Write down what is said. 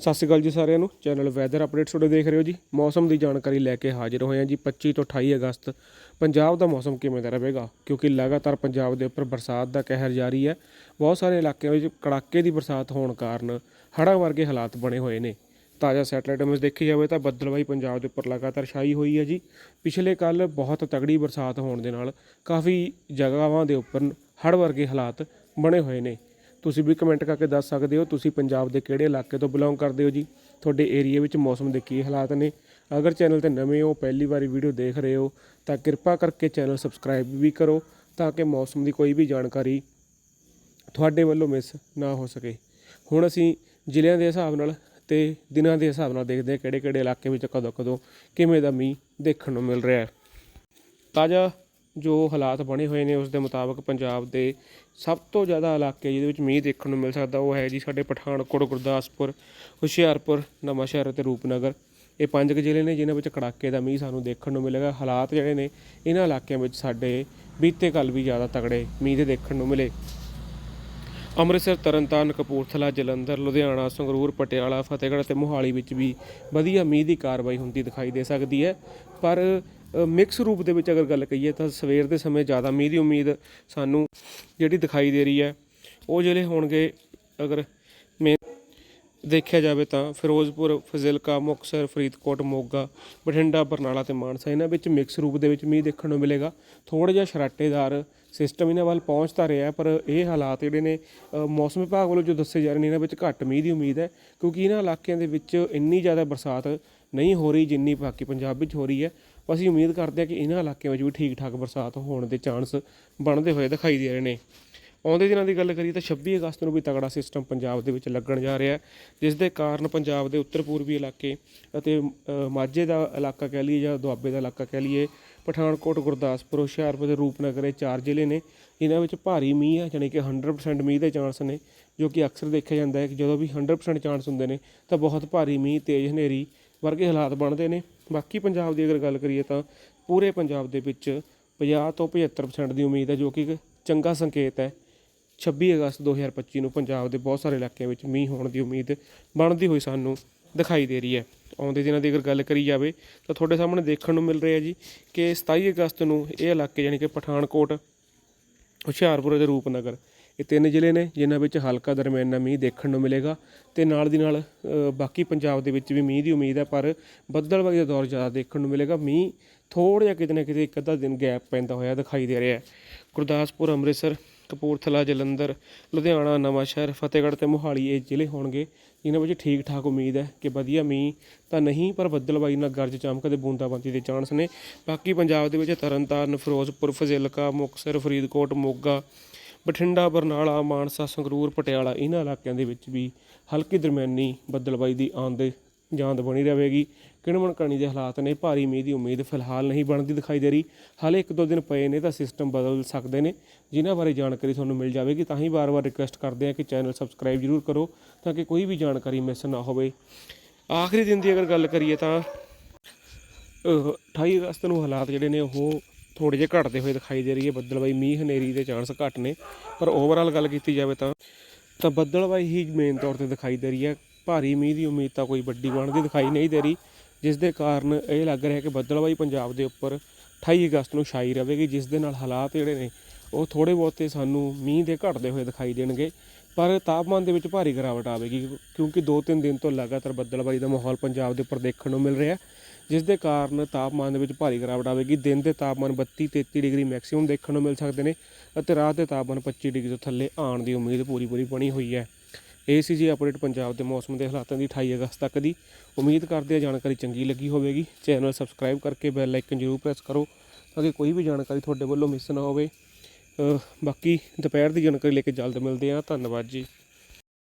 ਸਤਿ ਸ਼੍ਰੀ ਅਕਾਲ ਜੀ ਸਾਰਿਆਂ ਨੂੰ। ਚੈਨਲ ਵੈਦਰ ਅਪਡੇਟਸ ਤੁਹਾਡੇ ਦੇਖ ਰਹੇ ਹੋ ਜੀ। ਮੌਸਮ ਦੀ ਜਾਣਕਾਰੀ ਲੈ ਕੇ ਹਾਜ਼ਰ ਹੋਏ ਹਾਂ ਜੀ 25 ਤੋਂ 28 ਅਗਸਤ। ਪੰਜਾਬ ਦਾ ਮੌਸਮ ਕਿਵੇਂ ਦਾ ਰਹੇਗਾ? ਕਿਉਂਕਿ ਲਗਾਤਾਰ ਪੰਜਾਬ ਦੇ ਉੱਪਰ ਬਰਸਾਤ ਦਾ ਕਹਿਰ ਜਾਰੀ ਹੈ। ਬਹੁਤ ਸਾਰੇ ਇਲਾਕਿਆਂ ਵਿੱਚ ਕੜਾਕੇ ਦੀ ਬਰਸਾਤ ਹੋਣ ਕਾਰਨ ਹੜ੍ਹਾਂ ਵਰਗੇ ਹਾਲਾਤ ਬਣੇ ਹੋਏ ਨੇ। ਤਾਜ਼ਾ ਸੈਟਲਾਈਟ ਇਮੇਜ ਦੇਖੀ ਜਾਵੇ ਤਾਂ ਬੱਦਲਵਾਈ ਪੰਜਾਬ ਦੇ ਉੱਪਰ ਲਗਾਤਾਰ ਛਾਈ ਹੋਈ ਹੈ ਜੀ। ਪਿਛਲੇ ਕੱਲ ਬਹੁਤ ਤਗੜੀ ਬਰਸਾਤ ਹੋਣ ਦੇ ਨਾਲ ਕਾਫੀ ਜਗ੍ਹਾਵਾਂ ਦੇ ਉੱਪਰ ਹੜ੍ਹ ਵਰਗੇ ਹਾਲਾਤ ਬਣੇ ਹੋਏ ਨੇ। ਤੁਸੀਂ ਵੀ ਕਮੈਂਟ ਕਰਕੇ ਦੱਸ ਸਕਦੇ ਹੋ, ਤੁਸੀਂ ਪੰਜਾਬ ਦੇ ਕਿਹੜੇ ਇਲਾਕੇ ਤੋਂ ਬਿਲੋਂਗ ਕਰਦੇ ਹੋ ਜੀ? ਤੁਹਾਡੇ ਏਰੀਆ ਵਿੱਚ ਮੌਸਮ ਦੇ ਕੀ ਹਾਲਾਤ ਨੇ? ਅਗਰ ਚੈਨਲ ਤੇ ਨਵੇਂ ਹੋ, ਪਹਿਲੀ ਵਾਰੀ ਵੀਡੀਓ ਦੇਖ ਰਹੇ ਹੋ, ਤਾਂ ਕਿਰਪਾ ਕਰਕੇ ਚੈਨਲ ਸਬਸਕ੍ਰਾਈਬ ਵੀ ਕਰੋ ਤਾਂ ਕਿ ਮੌਸਮ ਦੀ ਕੋਈ ਵੀ ਜਾਣਕਾਰੀ ਤੁਹਾਡੇ ਵੱਲੋਂ ਮਿਸ ਨਾ ਹੋ ਸਕੇ। ਹੁਣ ਅਸੀਂ ਜ਼ਿਲ੍ਹਿਆਂ ਦੇ ਹਿਸਾਬ ਨਾਲ ਤੇ ਦਿਨਾਂ ਦੇ ਹਿਸਾਬ ਨਾਲ ਦੇਖਦੇ ਹਾਂ ਕਿਹੜੇ ਕਿਹੜੇ ਇਲਾਕੇ ਵਿੱਚ ਕਦੋਂ ਕਦੋਂ ਕਿਵੇਂ ਦਾ ਮੀਂਹ ਦੇਖਣ ਨੂੰ ਮਿਲ ਰਿਹਾ ਹੈ। ਤਾਜ਼ਾ ਜੋ ਹਾਲਾਤ ਬਣੇ ਹੋਏ ਨੇ ਉਸ ਦੇ ਮੁਤਾਬਕ ਪੰਜਾਬ ਦੇ ਸਭ ਤੋਂ ਜ਼ਿਆਦਾ ਇਲਾਕੇ ਜਿਹਦੇ ਵਿੱਚ ਮੀਂਹ ਦੇਖਣ ਨੂੰ ਮਿਲ ਸਕਦਾ ਉਹ ਹੈ ਜੀ ਸਾਡੇ ਪਠਾਨਕੋਟ, ਗੁਰਦਾਸਪੁਰ, ਹੁਸ਼ਿਆਰਪੁਰ, ਨਵਾਂਸ਼ਹਿਰ ਅਤੇ ਰੂਪਨਗਰ। ਇਹ ਪੰਜ ਕੁ ਜ਼ਿਲ੍ਹੇ ਨੇ ਜਿਨ੍ਹਾਂ ਵਿੱਚ ਕੜਾਕੇ ਦਾ ਮੀਂਹ ਸਾਨੂੰ ਦੇਖਣ ਨੂੰ ਮਿਲੇਗਾ। ਹਾਲਾਤ ਜਿਹੜੇ ਨੇ ਇਹਨਾਂ ਇਲਾਕਿਆਂ ਵਿੱਚ ਸਾਡੇ ਬੀਤੇ ਕੱਲ ਵੀ ਜ਼ਿਆਦਾ ਤਗੜੇ ਮੀਂਹ ਦੇ ਦੇਖਣ ਨੂੰ ਮਿਲੇ। ਅੰਮ੍ਰਿਤਸਰ, ਤਰਨਤਾਰਨ, ਕਪੂਰਥਲਾ, ਜਲੰਧਰ, ਲੁਧਿਆਣਾ, ਸੰਗਰੂਰ, ਪਟਿਆਲਾ, ਫਤਿਹਗੜ੍ਹ ਅਤੇ ਮੋਹਾਲੀ ਵਿੱਚ ਵੀ ਵਧੀਆ ਮੀਂਹ ਦੀ ਕਾਰਵਾਈ ਹੁੰਦੀ ਦਿਖਾਈ ਦੇ ਸਕਦੀ ਹੈ। ਪਰ ਮਿਕਸ ਰੂਪ ਦੇ ਵਿੱਚ ਅਗਰ ਗੱਲ ਕਹੀਏ ਤਾਂ ਸਵੇਰ ਦੇ ਸਮੇਂ ਜ਼ਿਆਦਾ ਮੀਂਹ ਦੀ ਉਮੀਦ ਸਾਨੂੰ ਜਿਹੜੀ ਦਿਖਾਈ ਦੇ ਰਹੀ ਹੈ, ਉਹ ਜਿਹੜੇ ਹੋਣਗੇ ਅਗਰ ਮੇਨ ਦੇਖਿਆ ਜਾਵੇ ਤਾਂ ਫਿਰੋਜ਼ਪੁਰ, ਫਜ਼ਿਲਕਾ, ਮੁਕਤਸਰ, ਫਰੀਦਕੋਟ, ਮੋਗਾ, ਬਠਿੰਡਾ, ਬਰਨਾਲਾ ਤੇ ਮਾਨਸਾ, ਇਹਨਾਂ ਵਿੱਚ ਮਿਕਸ ਰੂਪ ਦੇ ਵਿੱਚ ਮੀਂਹ ਦੇਖਣ ਨੂੰ ਮਿਲੇਗਾ। ਥੋੜਾ ਜਿਹਾ ਸ਼ਰਾਟੇਦਾਰ ਸਿਸਟਮ ਇਹਨਾਂ ਵੱਲ ਪਹੁੰਚਦਾ ਰਿਹਾ ਪਰ ਇਹ ਹਾਲਾਤ ਜਿਹੜੇ ਨੇ ਮੌਸਮ ਵਿਭਾਗ ਵੱਲੋਂ ਜੋ ਦੱਸੇ ਜਾ ਰਹੇ ਨੇ, ਇਹਨਾਂ ਵਿੱਚ ਘੱਟ ਮੀਂਹ ਦੀ ਉਮੀਦ ਹੈ, ਕਿਉਂਕਿ ਇਹਨਾਂ ਇਲਾਕਿਆਂ ਦੇ ਵਿੱਚ ਇੰਨੀ ਜ਼ਿਆਦਾ ਬਰਸਾਤ ਨਹੀਂ ਹੋ ਰਹੀ ਜਿੰਨੀ ਬਾਕੀ ਪੰਜਾਬ ਵਿੱਚ ਹੋ ਰਹੀ ਹੈ। ਅਸੀਂ ਉਮੀਦ ਕਰਦੇ ਹਾਂ ਕਿ ਇਹਨਾਂ ਇਲਾਕਿਆਂ ਵਿੱਚ ਵੀ ਠੀਕ ਠਾਕ ਬਰਸਾਤ ਹੋਣ ਦੇ ਚਾਂਸ ਬਣਦੇ ਹੋਏ ਦਿਖਾਈ ਦੇ ਰਹੇ ਨੇ। ਆਉਂਦੇ ਦਿਨਾਂ ਦੀ ਗੱਲ ਕਰੀਏ ਤਾਂ 26 ਅਗਸਤ ਨੂੰ ਵੀ ਤਗੜਾ ਸਿਸਟਮ ਪੰਜਾਬ ਦੇ ਵਿੱਚ ਲੱਗਣ ਜਾ ਰਿਹਾ ਜਿਸ ਦੇ ਕਾਰਨ ਪੰਜਾਬ ਦੇ ਉੱਤਰ ਪੂਰਬੀ ਇਲਾਕੇ ਅਤੇ ਮਾਝੇ ਦਾ ਇਲਾਕਾ ਕਹਿ ਲਈਏ ਜਾਂ ਦੁਆਬੇ ਦਾ ਇਲਾਕਾ ਕਹਿ ਲਈਏ, ਪਠਾਨਕੋਟ, ਗੁਰਦਾਸਪੁਰ, ਹੁਸ਼ਿਆਰਪੁਰ ਤੇ ਰੂਪਨਗਰ ਇਹ ਚਾਰ ਜ਼ਿਲ੍ਹੇ ਨੇ। ਇਹਨਾਂ ਵਿੱਚ ਭਾਰੀ ਮੀਂਹ ਹੈ, ਜਾਣੀ ਕਿ 100% ਮੀਂਹ ਦੇ ਚਾਂਸ ਨੇ, ਜੋ ਕਿ ਅਕਸਰ ਦੇਖਿਆ ਜਾਂਦਾ ਹੈ ਕਿ ਜਦੋਂ ਵੀ 100% ਚਾਂਸ ਹੁੰਦੇ ਨੇ ਤਾਂ ਬਹੁਤ ਭਾਰੀ ਮੀਂਹ, ਤੇਜ਼ ਹਨੇਰੀ ਵਰਗੇ ਹਾਲਾਤ ਬਣਦੇ ਨੇ। ਬਾਕੀ ਪੰਜਾਬ ਦੀ ਅਗਰ ਗੱਲ ਕਰੀਏ ਤਾਂ ਪੂਰੇ ਪੰਜਾਬ ਦੇ ਵਿੱਚ 50 ਤੋਂ 75% ਦੀ ਉਮੀਦ ਹੈ, ਜੋ ਕਿ ਇੱਕ ਚੰਗਾ ਸੰਕੇਤ ਹੈ। 26 ਅਗਸਤ 2025 ਨੂੰ ਪੰਜਾਬ ਦੇ ਬਹੁਤ ਸਾਰੇ ਇਲਾਕਿਆਂ ਵਿੱਚ ਮੀਂਹ ਹੋਣ ਦੀ ਉਮੀਦ ਬਣਦੀ ਹੋਈ ਸਾਨੂੰ ਦਿਖਾਈ ਦੇ ਰਹੀ ਹੈ। ਆਉਂਦੇ ਦਿਨਾਂ ਦੀ ਅਗਰ ਗੱਲ ਕਰੀ ਜਾਵੇ ਤਾਂ ਤੁਹਾਡੇ ਸਾਹਮਣੇ ਦੇਖਣ ਨੂੰ ਮਿਲ ਰਿਹਾ ਜੀ ਕਿ 27 ਅਗਸਤ ਨੂੰ ਇਹ ਇਲਾਕੇ ਯਾਨੀ ਕਿ ਪਠਾਨਕੋਟ, ਹੁਸ਼ਿਆਰਪੁਰ ਅਤੇ ਰੂਪਨਗਰ ਇਹ ਤਿੰਨ ਜ਼ਿਲ੍ਹੇ ਨੇ, ਜਿਨ੍ਹਾਂ ਵਿੱਚ ਹਲਕਾ ਦਰਮਿਆਨਾ ਮੀਂਹ ਦੇਖਣ ਨੂੰ ਮਿਲੇਗਾ ਅਤੇ ਨਾਲ ਦੀ ਨਾਲ ਬਾਕੀ ਪੰਜਾਬ ਦੇ ਵਿੱਚ ਵੀ ਮੀਂਹ ਦੀ ਉਮੀਦ ਹੈ, ਪਰ ਬੱਦਲਵਾਈ ਦਾ ਦੌਰ ਜ਼ਿਆਦਾ ਦੇਖਣ ਨੂੰ ਮਿਲੇਗਾ। ਮੀਂਹ ਥੋੜ੍ਹਾ ਜਿਹਾ ਕਿਤੇ ਨਾ ਕਿਤੇ ਇੱਕ ਅੱਧਾ ਦਿਨ ਗੈਪ ਪੈਂਦਾ ਹੋਇਆ ਦਿਖਾਈ ਦੇ ਰਿਹਾ ਗੁਰਦਾਸਪੁਰ, ਅੰਮ੍ਰਿਤਸਰ, ਕਪੂਰਥਲਾ, ਜਲੰਧਰ, ਲੁਧਿਆਣਾ, ਨਵਾਂਸ਼ਹਿਰ, ਫਤਿਹਗੜ੍ਹ ਤੇ ਮੋਹਾਲੀ ਇਹ ਜ਼ਿਲ੍ਹੇ ਹੋਣਗੇ, ਜਿਨ੍ਹਾਂ ਵਿੱਚ ਠੀਕ ਠਾਕ ਉਮੀਦ ਹੈ ਕਿ ਵਧੀਆ ਮੀਂਹ ਤਾਂ ਨਹੀਂ, ਪਰ ਬੱਦਲਬਾਜ਼ੀ ਨਾਲ ਗਰਜ ਚਮਕ ਤੇ ਬੂੰਦਾਬਾਂਦੀ ਦੇ ਚਾਂਸ ਨੇ। ਬਾਕੀ ਪੰਜਾਬ ਦੇ ਵਿੱਚ ਤਰਨਤਾਰਨ, ਫਿਰੋਜ਼ਪੁਰ, ਫਜ਼ਿਲਕਾ, ਮੁਕਤਸਰ, ਫਰੀਦਕੋਟ, ਮੋਗਾ ਬਠਿੰਡਾ, ਬਰਨਾਲਾ, ਮਾਨਸਾ, ਸੰਗਰੂਰ, ਪਟਿਆਲਾ ਇਹਨਾਂ ਇਲਾਕਿਆਂ ਦੇ ਵਿੱਚ ਵੀ ਹਲਕੀ ਦਰਮਿਆਨੀ ਬੱਦਲਬਾਈ ਦੀ ਆਂਦੇ ਜਾਂਦ ਬਣੀ ਰਹੇਗੀ। ਕਿਣਮਣ ਕਣੀ ਦੇ ਹਾਲਾਤ ਨੇ ਭਾਰੀ ਮੀਂਹ ਦੀ ਉਮੀਦ ਫਿਲਹਾਲ ਨਹੀਂ ਬਣਦੀ ਦਿਖਾਈ ਦੇ ਰਹੀ। ਹਾਲੇ ਇੱਕ ਦੋ ਦਿਨ ਪਏ ਨੇ ਤਾਂ ਸਿਸਟਮ ਬਦਲ ਸਕਦੇ ਨੇ। ਜਿਨ੍ਹਾਂ ਬਾਰੇ ਜਾਣਕਾਰੀ ਤੁਹਾਨੂੰ ਮਿਲ ਜਾਵੇਗੀ, ਤਾਂ ਹੀ ਵਾਰ-ਵਾਰ ਰਿਕੁਐਸਟ ਕਰਦੇ ਹਾਂ ਕਿ ਚੈਨਲ ਸਬਸਕ੍ਰਾਈਬ ਜ਼ਰੂਰ ਕਰੋ ਤਾਂ ਕਿ ਕੋਈ ਵੀ ਜਾਣਕਾਰੀ ਮਿਸ ਨਾ ਹੋਵੇ। ਆਖਰੀ ਦਿਨ ਦੀ ਅਗਰ ਗੱਲ ਕਰੀਏ ਤਾਂ, ਅਹ 28 ਅਗਸਤ ਨੂੰ ਹਾਲਾਤ ਜਿਹੜੇ ਨੇ ਉਹ ਥੋੜੇ ਜਿਹੇ ਘਟਦੇ ਹੋਏ ਦਿਖਾਈ ਦੇ ਰਹੀ ਹੈ। ਬੱਦਲਬਾਈ ਮੀਂਹ ਹਨੇਰੀ ਦੇ ਚਾਂਸ ਘੱਟ ਨੇ, ਪਰ ਓਵਰਆਲ ਗੱਲ ਕੀਤੀ ਜਾਵੇ ਤਾਂ ਤਾਂ ਬੱਦਲਬਾਈ ਹੀ ਮੇਨ ਤੌਰ ਤੇ ਦਿਖਾਈ ਦੇ ਰਹੀ ਹੈ। ਭਾਰੀ ਮੀਂਹ ਦੀ ਉਮੀਦ ਤਾਂ ਕੋਈ ਵੱਡੀ ਬਣਦੀ ਦਿਖਾਈ ਨਹੀਂ ਦੇ ਰਹੀ, ਜਿਸ ਦੇ ਕਾਰਨ ਇਹ ਲੱਗ ਰਿਹਾ ਕਿ ਬੱਦਲਬਾਈ ਪੰਜਾਬ ਦੇ ਉੱਪਰ 28 ਅਗਸਤ ਨੂੰ ਛਾਈ ਰਹੇਗੀ ਜਿਸ ਦੇ ਨਾਲ ਹਾਲਾਤ ਜਿਹੜੇ ਨੇ, ਉਹ ਥੋੜੇ ਬਹੁਤੇ ਸਾਨੂੰ ਮੀਂਹ ਦੇ ਘਟਦੇ ਹੋਏ ਦਿਖਾਈ ਦੇਣਗੇ। ਪਰ ਤਾਪਮਾਨ ਦੇ ਵਿੱਚ ਭਾਰੀ ਗਿਰਾਵਟ ਆਵੇਗੀ, ਕਿਉਂਕਿ 2-3 ਦਿਨ ਤੋਂ ਲਗਾਤਾਰ ਬੱਦਲਬਾਈ ਦਾ ਮਾਹੌਲ ਪੰਜਾਬ ਦੇ ਉੱਪਰ ਦੇਖਣ ਨੂੰ ਮਿਲ ਰਿਹਾ ਹੈ। ਜਿਸ ਦੇ ਕਾਰਨ ਤਾਪਮਾਨ ਦੇ ਵਿੱਚ ਭਾਰੀ ਗਿਰਾਵਟ ਆਵੇਗੀ। ਦਿਨ ਦੇ ਤਾਪਮਾਨ 32-33 ਡਿਗਰੀ ਮੈਕਸਿਮਮ ਦੇਖਣ ਨੂੰ ਮਿਲ ਸਕਦੇ ਨੇ ਅਤੇ ਰਾਤ ਦੇ ਤਾਪਮਾਨ 25 ਡਿਗਰੀ ਤੋਂ ਥੱਲੇ ਆਉਣ ਦੀ ਉਮੀਦ ਪੂਰੀ ਪੂਰੀ ਬਣੀ ਹੋਈ ਹੈ। ਇਹ ਸੀ ਜੀ ਅਪਡੇਟ ਪੰਜਾਬ ਦੇ ਮੌਸਮ ਦੇ ਹਾਲਾਤਾਂ ਦੀ 28 ਅਗਸਤ ਤੱਕ ਦੀ। ਉਮੀਦ ਕਰਦੇ ਹਾਂ ਜਾਣਕਾਰੀ ਚੰਗੀ ਲੱਗੀ ਹੋਵੇਗੀ। ਚੈਨਲ ਸਬਸਕ੍ਰਾਈਬ ਕਰਕੇ ਬੈਲ ਆਈਕਨ ਜ਼ਰੂਰ ਪ੍ਰੈਸ ਕਰੋ ਤਾਂ ਕਿ ਕੋਈ ਵੀ ਜਾਣਕਾਰੀ ਤੁਹਾਡੇ ਵੱਲੋਂ ਮਿਸ ਨਾ ਹੋਵੇ। ਬਾਕੀ ਦੁਪਹਿਰ ਦੀ ਜਾਣਕਾਰੀ ਲੈ ਕੇ ਜਲਦ ਮਿਲਦੇ ਹਾਂ। ਧੰਨਵਾਦ ਜੀ।